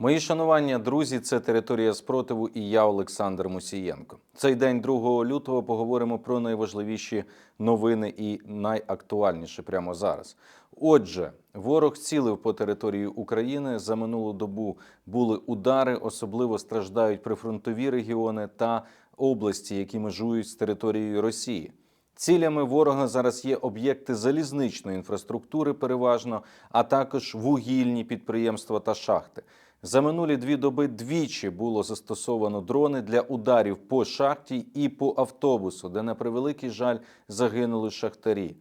Мої шанування, друзі, це територія спротиву і я, Олександр Мусієнко. Цей день 2 лютого поговоримо про найважливіші новини і найактуальніше прямо зараз. Отже, ворог цілив по території України. За минулу добу були удари, особливо страждають прифронтові регіони та області, які межують з територією Росії. Цілями ворога зараз є об'єкти залізничної інфраструктури, переважно, а також вугільні підприємства та шахти. За минулі дві доби двічі було застосовано дрони для ударів по шахті і по автобусу, де на превеликий жаль загинули шахтарі.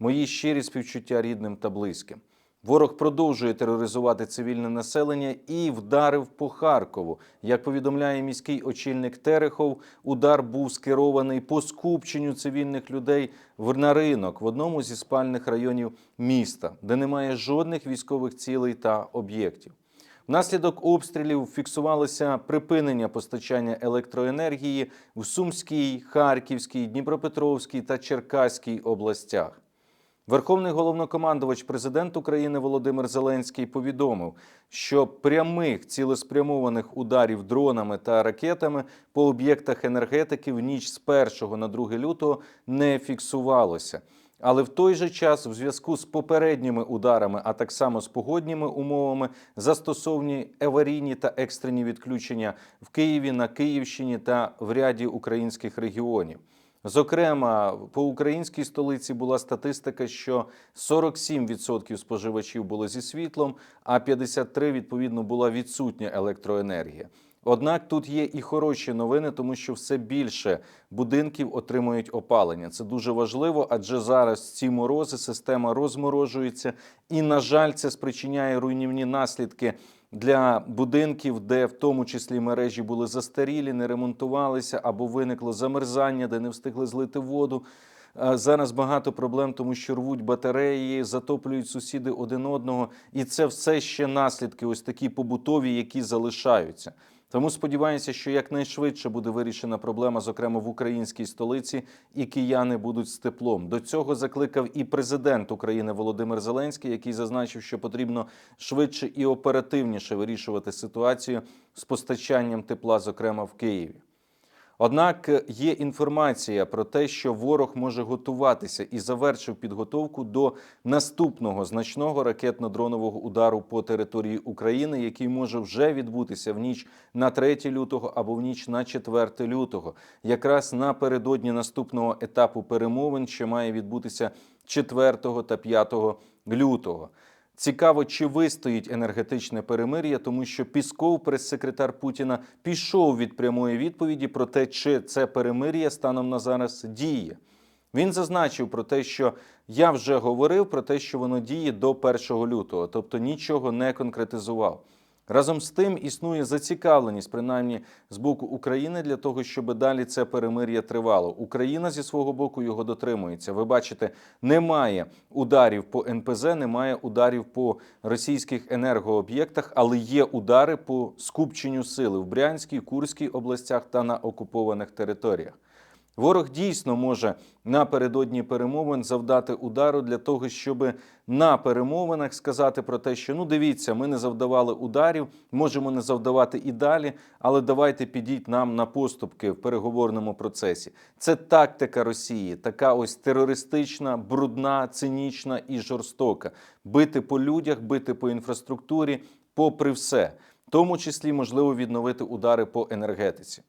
Мої щирі співчуття рідним та близьким. Ворог продовжує тероризувати цивільне населення і вдарив по Харкову. Як повідомляє міський очільник Терехов, удар був скерований по скупченню цивільних людей в- на ринок в одному зі спальних районів міста, де немає жодних військових цілей та об'єктів. Внаслідок обстрілів фіксувалося припинення постачання електроенергії в Сумській, Харківській, Дніпропетровській та Черкаській областях. Верховний головнокомандувач президент України Володимир Зеленський повідомив, що прямих цілеспрямованих ударів дронами та ракетами по об'єктах енергетики в ніч з 1 на 2 лютого не фіксувалося. Але в той же час, в зв'язку з попередніми ударами, а так само з погодніми умовами, застосовні аварійні та екстрені відключення в Києві, на Київщині та в ряді українських регіонів. Зокрема, по українській столиці була статистика, що 47% споживачів було зі світлом, а 53% відповідно була відсутня електроенергія. Однак тут є і хороші новини, тому що все більше будинків отримують опалення. Це дуже важливо, адже зараз ці морози система розморожується, і на жаль, це спричиняє руйнівні наслідки для будинків, де в тому числі мережі були застарілі, не ремонтувалися або виникло замерзання, де не встигли злити воду. Зараз багато проблем, тому що рвуть батареї, затоплюють сусіди один одного, і це все ще наслідки, ось такі побутові, які залишаються. Тому сподіваюся, що якнайшвидше буде вирішена проблема, зокрема в українській столиці, і кияни будуть з теплом. До цього закликав і президент України Володимир Зеленський, який зазначив, що потрібно швидше і оперативніше вирішувати ситуацію з постачанням тепла, зокрема в Києві. Однак е, є інформація про те, що ворог може готуватися і завершив підготовку до наступного значного ракетно-дронового удару по території України, який може вже відбутися в ніч на 3 лютого або в ніч на 4 лютого, якраз напередодні наступного етапу перемовин, що має відбутися 4 та 5 лютого. Цікаво, чи вистоїть енергетичне перемир'я, тому що Пісков, прес-секретар Путіна, пішов від прямої відповіді про те, чи це перемир'я станом на зараз діє. Він зазначив про те, що я вже говорив про те, що воно діє до 1 лютого, тобто нічого не конкретизував. Разом з тим існує зацікавленість, принаймні з боку України, для того, щоб далі це перемир'я тривало. Україна зі свого боку його дотримується. Ви бачите, немає ударів по НПЗ, немає ударів по російських енергооб'єктах, але є удари по скупченню сили в Брянській, Курській областях та на окупованих територіях. Ворог дійсно може напередодні перемовин завдати удару для того, щоб на перемовинах сказати про те, що ну дивіться, ми не завдавали ударів, можемо не завдавати і далі, але давайте підіть нам на поступки в переговорному процесі. Це тактика Росії, така ось терористична, брудна, цинічна і жорстока. Бити по людях, бити по інфраструктурі, попри все, в тому числі можливо відновити удари по енергетиці.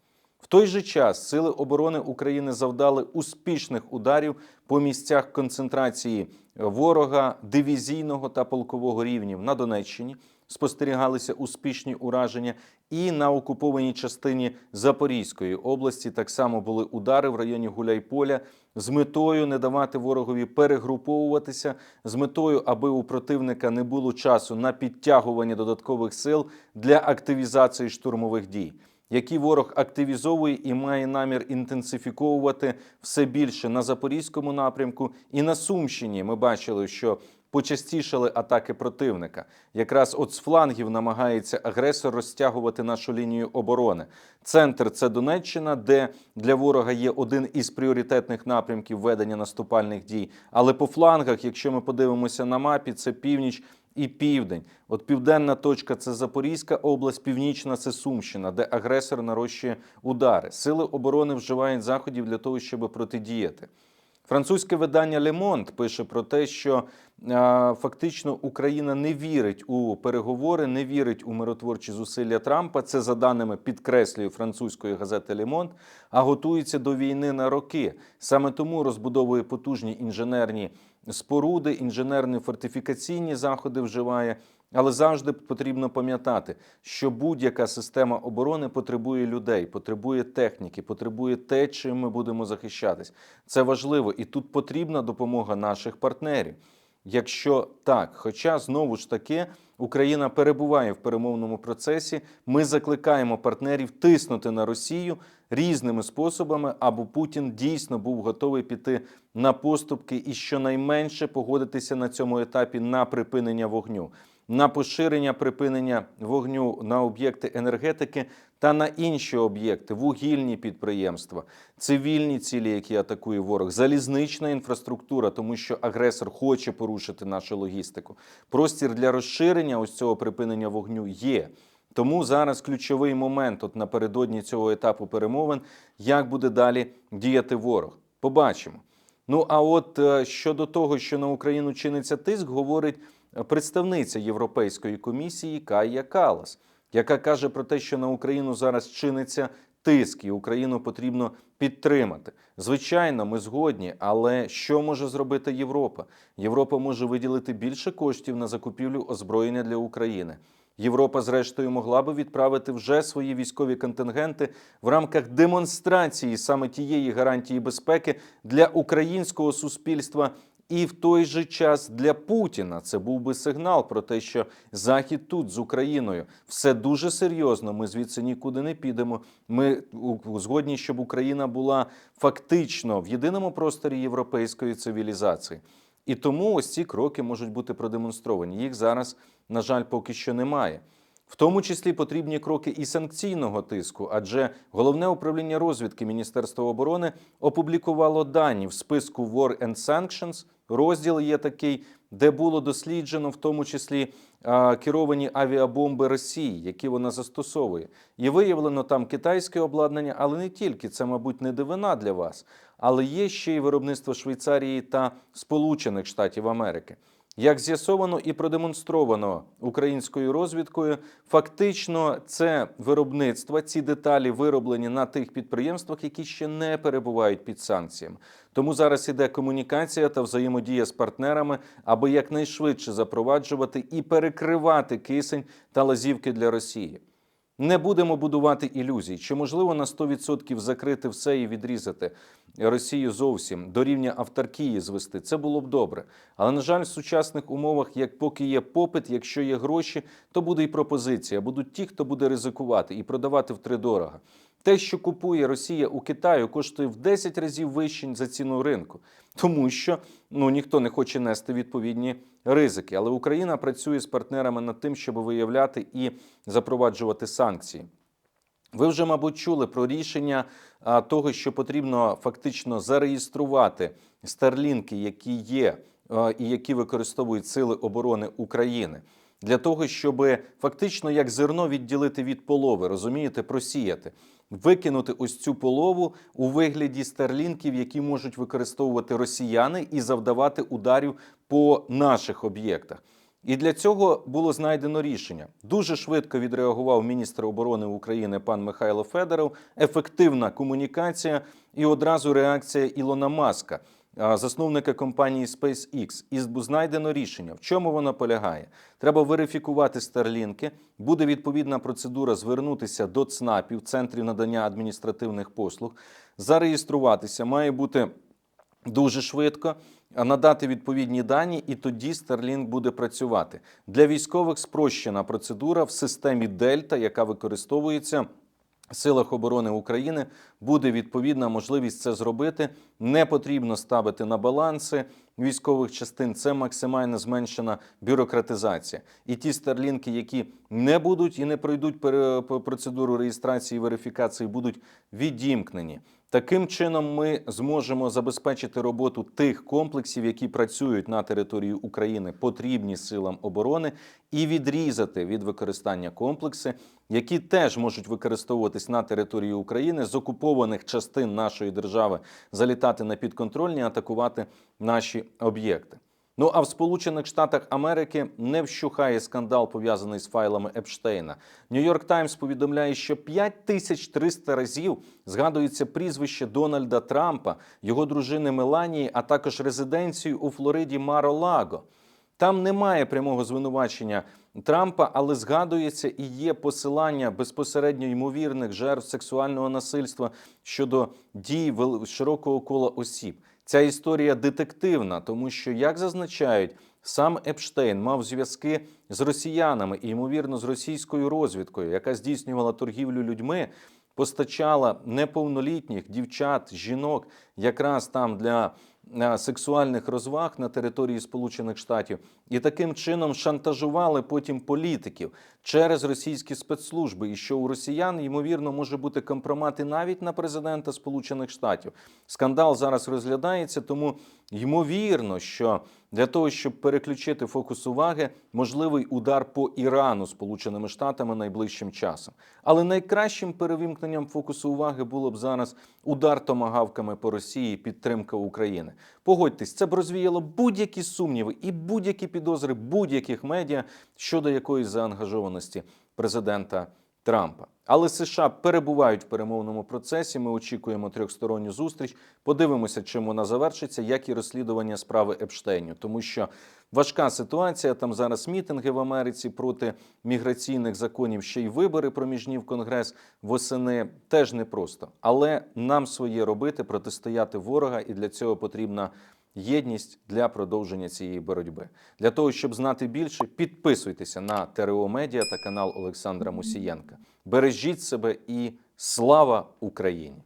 В той же час Сили оборони України завдали успішних ударів по місцях концентрації ворога дивізійного та полкового рівнів на Донеччині. Спостерігалися успішні ураження, і на окупованій частині Запорізької області так само були удари в районі Гуляйполя з метою не давати ворогові перегруповуватися, з метою, аби у противника не було часу на підтягування додаткових сил для активізації штурмових дій які ворог активізовує і має намір інтенсифіковувати все більше на запорізькому напрямку і на Сумщині. Ми бачили, що почастішали атаки противника. Якраз от з флангів намагається агресор розтягувати нашу лінію оборони. Центр це Донеччина, де для ворога є один із пріоритетних напрямків ведення наступальних дій. Але по флангах, якщо ми подивимося на мапі, це північ і південь. От південна точка це Запорізька область, північна це Сумщина, де агресор нарощує удари. Сили оборони вживають заходів для того, щоб протидіяти. Французьке видання Le Monde пише про те, що е, фактично Україна не вірить у переговори, не вірить у миротворчі зусилля Трампа. Це за даними підкреслює французької газети Le Monde, а готується до війни на роки. Саме тому розбудовує потужні інженерні споруди, інженерні фортифікаційні заходи вживає. Але завжди потрібно пам'ятати, що будь-яка система оборони потребує людей, потребує техніки, потребує те, чим ми будемо захищатись. Це важливо, і тут потрібна допомога наших партнерів. Якщо так, хоча знову ж таки Україна перебуває в перемовному процесі, ми закликаємо партнерів тиснути на Росію різними способами, аби Путін дійсно був готовий піти на поступки і щонайменше погодитися на цьому етапі на припинення вогню. На поширення припинення вогню на об'єкти енергетики та на інші об'єкти, вугільні підприємства, цивільні цілі, які атакує ворог, залізнична інфраструктура, тому що агресор хоче порушити нашу логістику. Простір для розширення ось цього припинення вогню є. Тому зараз ключовий момент, от напередодні цього етапу перемовин, як буде далі діяти ворог. Побачимо. Ну а от е, щодо того, що на Україну чиниться тиск, говорить представниця Європейської комісії Кая Калас, яка каже про те, що на Україну зараз чиниться тиск, і Україну потрібно підтримати. Звичайно, ми згодні, але що може зробити Європа? Європа може виділити більше коштів на закупівлю озброєння для України. Європа, зрештою, могла би відправити вже свої військові контингенти в рамках демонстрації саме тієї гарантії безпеки для українського суспільства і в той же час для Путіна це був би сигнал про те, що Захід тут з Україною все дуже серйозно. Ми звідси нікуди не підемо. Ми згодні, щоб Україна була фактично в єдиному просторі європейської цивілізації. І тому ось ці кроки можуть бути продемонстровані. Їх зараз, на жаль, поки що немає. В тому числі потрібні кроки і санкційного тиску, адже головне управління розвідки Міністерства оборони опублікувало дані в списку War and Sanctions. Розділ є такий, де було досліджено в тому числі керовані авіабомби Росії, які вона застосовує. І виявлено там китайське обладнання, але не тільки це, мабуть, не дивина для вас, але є ще й виробництво Швейцарії та Сполучених Штатів Америки. Як з'ясовано і продемонстровано українською розвідкою, фактично це виробництво, ці деталі вироблені на тих підприємствах, які ще не перебувають під санкціями. Тому зараз іде комунікація та взаємодія з партнерами, аби якнайшвидше запроваджувати і перекривати кисень та лазівки для Росії. Не будемо будувати ілюзій, чи можливо на 100% закрити все і відрізати Росію зовсім до рівня автаркії звести. Це було б добре. Але на жаль, в сучасних умовах, як поки є попит, якщо є гроші, то буде і пропозиція. Будуть ті, хто буде ризикувати і продавати втридорога. Те, що купує Росія у Китаю, коштує в 10 разів вище за ціну ринку, тому що ну ніхто не хоче нести відповідні ризики. Але Україна працює з партнерами над тим, щоб виявляти і запроваджувати санкції. Ви вже, мабуть, чули про рішення того, що потрібно фактично зареєструвати старлінки, які є і які використовують сили оборони України. Для того, щоб фактично як зерно відділити від полови, розумієте, просіяти, викинути ось цю полову у вигляді старлінків, які можуть використовувати росіяни і завдавати ударів по наших об'єктах. І для цього було знайдено рішення. Дуже швидко відреагував міністр оборони України пан Михайло Федоров. Ефективна комунікація і одразу реакція Ілона Маска, засновника компанії SpaceX. І знайдено рішення. В чому воно полягає? Треба верифікувати старлінки. Буде відповідна процедура звернутися до ЦНАПів, центрів надання адміністративних послуг, зареєструватися. Має бути дуже швидко надати відповідні дані, і тоді Starlink буде працювати. Для військових спрощена процедура в системі Дельта, яка використовується. Силах оборони України буде відповідна можливість це зробити. Не потрібно ставити на баланси військових частин. Це максимально зменшена бюрократизація. І ті старлінки, які не будуть і не пройдуть процедуру реєстрації і верифікації, будуть відімкнені. Таким чином, ми зможемо забезпечити роботу тих комплексів, які працюють на території України, потрібні силам оборони, і відрізати від використання комплекси, які теж можуть використовуватись на території України з окупованих частин нашої держави, залітати на підконтрольні, атакувати наші об'єкти. Ну а в Сполучених Штатах Америки не вщухає скандал пов'язаний з файлами Епштейна. Нью-Йорк Таймс повідомляє, що 5300 разів згадується прізвище Дональда Трампа, його дружини Меланії, а також резиденцію у Флориді Маро-Лаго. Там немає прямого звинувачення Трампа, але згадується і є посилання безпосередньо ймовірних жертв сексуального насильства щодо дій широкого кола осіб. Ця історія детективна, тому що, як зазначають, сам Епштейн мав зв'язки з росіянами і, ймовірно, з російською розвідкою, яка здійснювала торгівлю людьми, постачала неповнолітніх дівчат, жінок якраз там для е, сексуальних розваг на території Сполучених Штатів, і таким чином шантажували потім політиків через російські спецслужби, і що у росіян ймовірно може бути компромат і навіть на президента Сполучених Штатів. Скандал зараз розглядається, тому ймовірно, що для того, щоб переключити фокус уваги, можливий удар по Ірану Сполученими Штатами найближчим часом. Але найкращим перевімкненням фокусу уваги було б зараз удар томагавками по Росії, підтримка України. Погодьтесь, це б розвіяло будь-які сумніви і будь-які підозри будь-яких медіа щодо якоїсь заангажованості президента Трампа. Але США перебувають в перемовному процесі. Ми очікуємо трьохсторонню зустріч. Подивимося, чим вона завершиться, як і розслідування справи Епштейню, тому що важка ситуація. Там зараз мітинги в Америці проти міграційних законів, ще й вибори проміжні в Конгрес восени теж непросто. Але нам своє робити, протистояти ворога, і для цього потрібна єдність для продовження цієї боротьби. Для того, щоб знати більше, підписуйтеся на ТРО Медіа та канал Олександра Мусієнка. Бережіть себе і слава Україні!